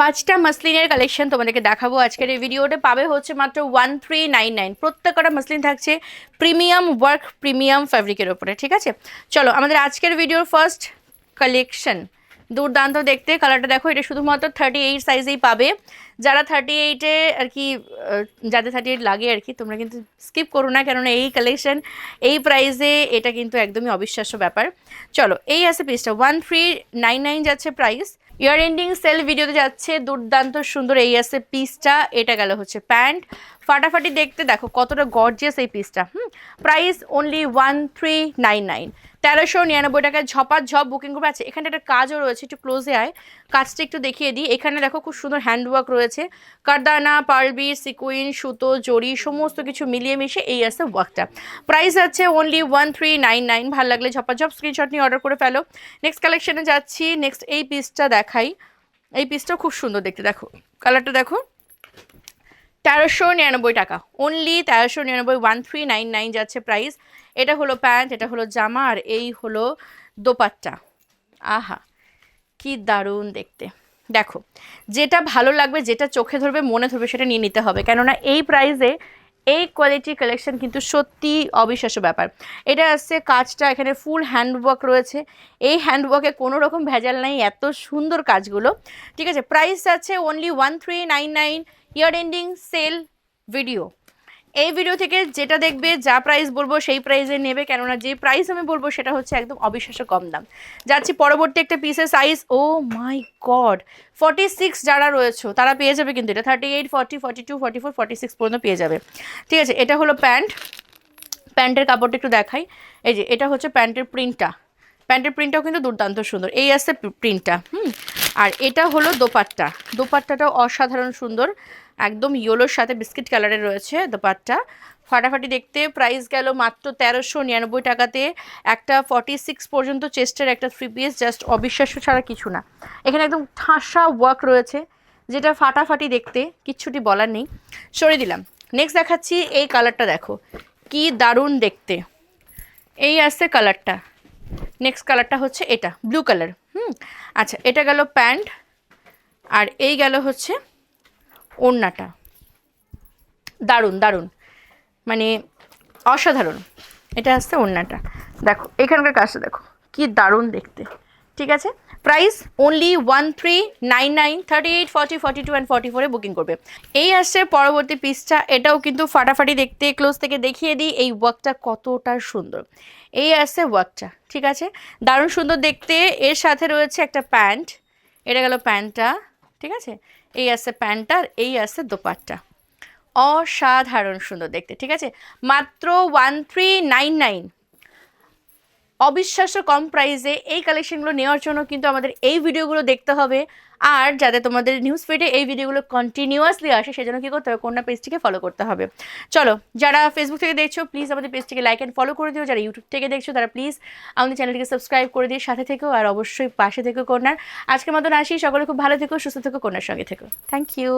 পাঁচটা মাসলিনের কালেকশন তোমাদেরকে দেখাবো আজকের এই ভিডিওতে পাবে হচ্ছে মাত্র ওয়ান থ্রি নাইন নাইন প্রত্যেকটা মাসলিন থাকছে প্রিমিয়াম ওয়ার্ক প্রিমিয়াম ফ্যাব্রিকের ওপরে, ঠিক আছে? চলো, আমাদের আজকের ভিডিওর ফার্স্ট কালেকশন দুর্দান্ত দেখতে কালারটা দেখো, এটা শুধুমাত্র থার্টি এইট সাইজেই পাবে। যারা থার্টি এইটে আর কি যাদের থার্টি এইট লাগে আর কি, তোমরা কিন্তু স্কিপ করো না, কেননা এই কালেকশন এই প্রাইসে এটা কিন্তু একদমই অবিশ্বাস্য ব্যাপার। চলো, এই আছে পিসটা ওয়ান থ্রি নাইন নাইন যাচ্ছে প্রাইস ইয়ার এন্ডিং সেল ভিডিওতে যাচ্ছে, দুর্দান্ত সুন্দর এই আছে পিসটা এটা গেল হচ্ছে প্যান্ট। ফাটাফাটি দেখতে দেখো কতটা গর্জিয়াস এই পিসটা হুম? Price only one three nine nine তেরোশো নিরানব্বই টাকায় ঝপার ঝপ বুকিং করবে আছে। এখানে একটা কাজও রয়েছে, একটু ক্লোজে আয়। কাজটা একটু দেখিয়ে দিই। এখানে দেখো খুব সুন্দর হ্যান্ডওয়ার্ক রয়েছে। কারদানা পার্লবি সিকুইন সুতো, জড়ি, সমস্ত কিছু মিলিয়ে মিশে এই আছে ওয়ার্কটা প্রাইস আছে only one three nine nine ভালো লাগলে ঝপাঝপ স্ক্রিনশট নিয়ে অর্ডার করে ফেলো। নেক্সট কালেকশনে যাচ্ছি। নেক্সট এই পিসটা দেখাই। এই পিসটাও খুব সুন্দর দেখতে, দেখো। কালারটা দেখো। তেরোশো নিরানব্বই টাকা। অনলি তেরোশো নিরানব্বই ওয়ান থ্রি নাইন নাইন যাচ্ছে প্রাইস এটা হলো প্যান্ট এটা হলো জামা, আর এই হলো দোপাট্টা। আহা, কি দারুণ দেখতে। দেখো, যেটা ভালো লাগবে, যেটা চোখে ধরবে, মনে ধরবে, সেটা নিয়ে নিতে হবে। কেননা এই প্রাইসে এই কোয়ালিটি কালেকশন কিন্তু সত্যি অবিশ্বাস্য ব্যাপার। এটা আসছে কাজটা, এখানে ফুল হ্যান্ডওয়ার্ক রয়েছে। এই হ্যান্ডওয়ার্কে কোনো রকম ভেজাল নাই, এত সুন্দর কাজগুলো। ঠিক আছে? প্রাইস আছে only one three nine nine year ending sale video এই ভিডিও থেকে যেটা দেখবে, যা প্রাইস বলব সেই প্রাইসে নেবে। কেননা যে প্রাইস আমি বলব সেটা হচ্ছে একদম অবিশ্বাস্য কম দাম। যাচ্ছি পরবর্তী একটা পিসের size oh my God forty six যারা রয়েছে, তারা পেয়ে যাবে কিন্তু এটা। Thirty eight forty forty two forty four forty six পর্যন্ত পেয়ে যাবে। ঠিক আছে, এটা হলো প্যান্ট প্যান্টের কাপড়টা একটু দেখাই। এই যে, এটা হচ্ছে প্যান্টের প্রিন্টটা প্যান্টের প্রিন্টটাও কিন্তু দুর্দান্ত সুন্দর। এই আসছে প্রিন্টটা হুম? আর এটা হলো দোপাট্টা। দোপাট্টাটাও অসাধারণ সুন্দর। একদম ইয়েলোর সাথে বিস্কিট কালারের রয়েছে দোপাট্টা। ফাটাফাটি দেখতে প্রাইস গেল মাত্র তেরোশো নিরানব্বই টাকাতে। একটা ফর্টি সিক্স পর্যন্ত চেস্টের একটা থ্রি পিস জাস্ট অবিশ্বাস্য ছাড়া কিছু না। এখানে একদম ঠাসা ওয়ার্ক রয়েছে, যেটা ফাটাফাটি দেখতে, কিচ্ছুটি বলার নেই। সরিয়ে দিলাম। নেক্সট দেখাচ্ছি এই কালারটা দেখো। কি দারুণ দেখতে। এই আসছে কালারটা নেক্সট কালারটা হচ্ছে এটা ব্লু কালার হুম? আচ্ছা এটা গেল প্যান্ট আর এই গেল হচ্ছে ওড়নাটা। দারুণ দারুণ। মানে অসাধারণ। এটা আসছে ওড়নাটা। দেখো, এখানকার কাজটা দেখো, কি দারুণ দেখতে। ঠিক আছে? Price only one three nine nine thirty eight forty forty two and forty ফোরে বুকিং করবে। এই আসছে পরবর্তী পিসটা। এটাও কিন্তু ফাটাফাটি দেখতে ক্লোজ থেকে দেখিয়ে দিই। এই ওয়ার্কটা কতটা সুন্দর। এই আসছে ওয়ার্কটা ঠিক আছে? দারুণ সুন্দর দেখতে। এর সাথে রয়েছে একটা প্যান্ট। এটা গেল প্যান্টটা, ঠিক আছে? এই আসছে প্যান্টটা আর এই আসছে দোপাট্টা। অসাধারণ সুন্দর দেখতে, ঠিক আছে? মাত্র ওয়ান থ্রি নাইন নাইন অবিশ্বাস্য কম প্রাইসে এই কালেকশনগুলো নেওয়ার জন্য কিন্তু আমাদের এই ভিডিওগুলো দেখতে হবে। আর যাতে তোমাদের নিউজ ফিডে এই ভিডিওগুলো কন্টিনিউয়াসলি আসে, সেজন্য কী করতে হবে? কোনটা পেজটিকে ফলো করতে হবে। চলো, যারা ফেসবুক থেকে দেখছ প্লিজ আমাদের পেজটিকে লাইক অ্যান্ড ফলো করে দিও। যারা ইউটিউব থেকে দেখছ, তারা প্লিজ আমাদের চ্যানেলটিকে সাবস্ক্রাইব করে দিয়ে সাথে থেকেও আর অবশ্যই পাশে থেকেও কন্যার আজকের মতন আসি। সকলে খুব ভালো থেকো, সুস্থ থেকো কন্যার সঙ্গে থেকো। Thank you